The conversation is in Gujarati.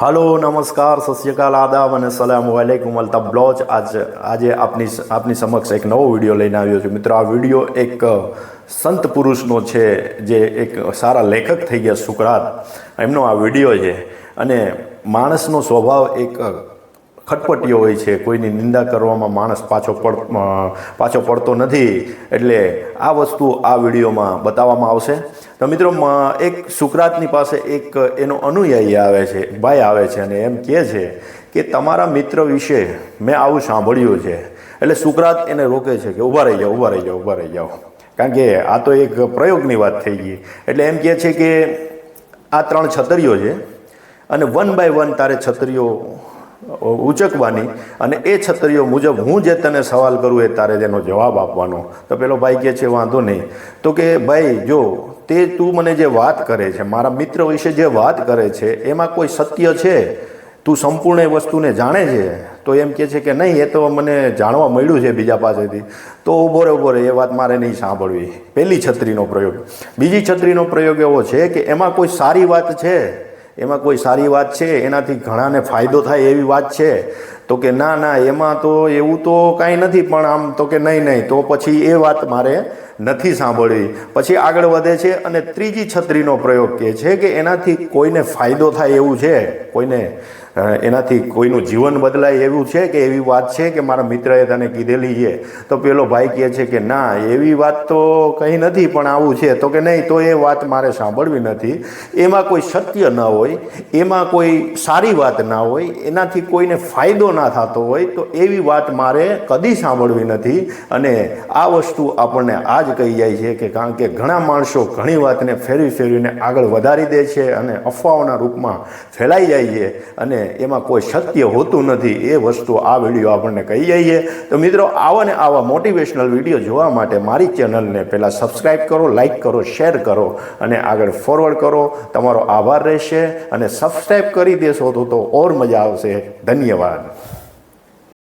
હાલો, નમસ્કાર સત્યકાલ આદાબ અને સલામ વાલેકુમ અલ્તાફ બ્લોચ આજ, આજે આપની આપની સમક્ષ એક નવો વીડિયો લઈને આવ્યો છું. મિત્રો, આ વીડિયો એક સંત પુરુષનો છે, જે એક સારા લેખક થઈ ગયા સુકરાત એમનો આ વીડિયો છે. અને માણસનો સ્વભાવ એક ખટપટીયો હોય છે. કોઈની નિંદા કરવામાં માણસ પાછો પડ પાછો પડતો નથી. એટલે આ વસ્તુ આ વિડીયોમાં બતાવવામાં આવશે. તો મિત્રો એક સુકરાતની પાસે એક, એનો અનુયાયી આવે છે, ભાઈ આવે છે અને એમ કહે છે કે તમારા મિત્ર વિશે મેં આવું સાંભળ્યું છે. એટલે સુકરાત એને રોકે છે કે ઊભા રહી જાઓ, ઊભા રહી જાઓ, ઊભા રહી જાઓ. કારણ કે આ તો એક પ્રયોગની વાત થઈ ગઈ. એટલે એમ કહે છે કે આ ત્રણ છતરીઓ છે અને વન બાય વન તારે છતરીઓ ઉચકવાની અને એ છત્રીઓ મુજબ હું જે તને સવાલ કરું એ તારે તેનો જવાબ આપવાનો. તો પેલો ભાઈ કહે છે, વાંધો નહીં. તો કે, ભાઈ, જો, તે તું મને જે વાત કરે છે, મારા મિત્ર વિશે જે વાત કરે છે, એમાં કોઈ સત્ય છે? તું સંપૂર્ણ એ વસ્તુને જાણે છે? તો એમ કહે છે કે, નહીં, એ તો મને જાણવા મળ્યું છે બીજા પાસેથી. તો ઊભો રહે ઊભો રહે, એ વાત મારે નહીં સાંભળવી. પહેલી છત્રીનો પ્રયોગ. બીજી છત્રીનો પ્રયોગ એવો છે કે, એમાં કોઈ સારી વાત છે? એમાં કોઈ સારી વાત છે? એનાથી ઘણાને ફાયદો થાય એવી વાત છે? તો કે ના ના, એમાં તો એવું તો કાંઈ નથી, પણ આમ તો કે નહીં નહીં, તો પછી એ વાત મારે નથી સાંભળવી. પછી આગળ વધે છે અને ત્રીજી છત્રીનો પ્રયોગ કહે છે કે એનાથી કોઈને ફાયદો થાય એવું છે? કોઈને એનાથી કોઈનું જીવન બદલાય એવું છે કે એવી વાત છે કે મારા મિત્રએ તને કીધેલી છે? તો પેલો ભાઈ કહે છે કે ના, એવી વાત તો કંઈ નથી, પણ આવું છે. તો કે નહીં, તો એ વાત મારે સાંભળવી નથી. એમાં કોઈ સત્ય ન હોય, એમાં કોઈ સારી વાત ના હોય, એનાથી કોઈને ફાયદો ના થતો હોય, તો એવી વાત મારે કદી સાંભળવી નથી. અને આ વસ્તુ આપણને આ જ કહી જાય છે કે કારણ કે ઘણા માણસો ઘણી વાતને ફેરવી ફેરવીને આગળ વધારી દે છે અને અફવાઓના રૂપમાં ફેલાઈ જાય છે. અને એમાં કોઈ સત્ય હોતું નથી એ વસ્તુ આ વીડિયો આપણને કહી જઈએ તો મિત્રો, આવા ને આવા મોટિવેશનલ વીડિયો જોવા માટે મારી ચેનલને પહેલાં સબસ્ક્રાઈબ કરો લાઈક કરો શેર કરો અને આગળ ફોરવર્ડ કરો. તમારો આભાર રહેશે અને સબસ્ક્રાઈબ કરી દેશો તો ઓર મજા આવશે. ધન્યવાદ.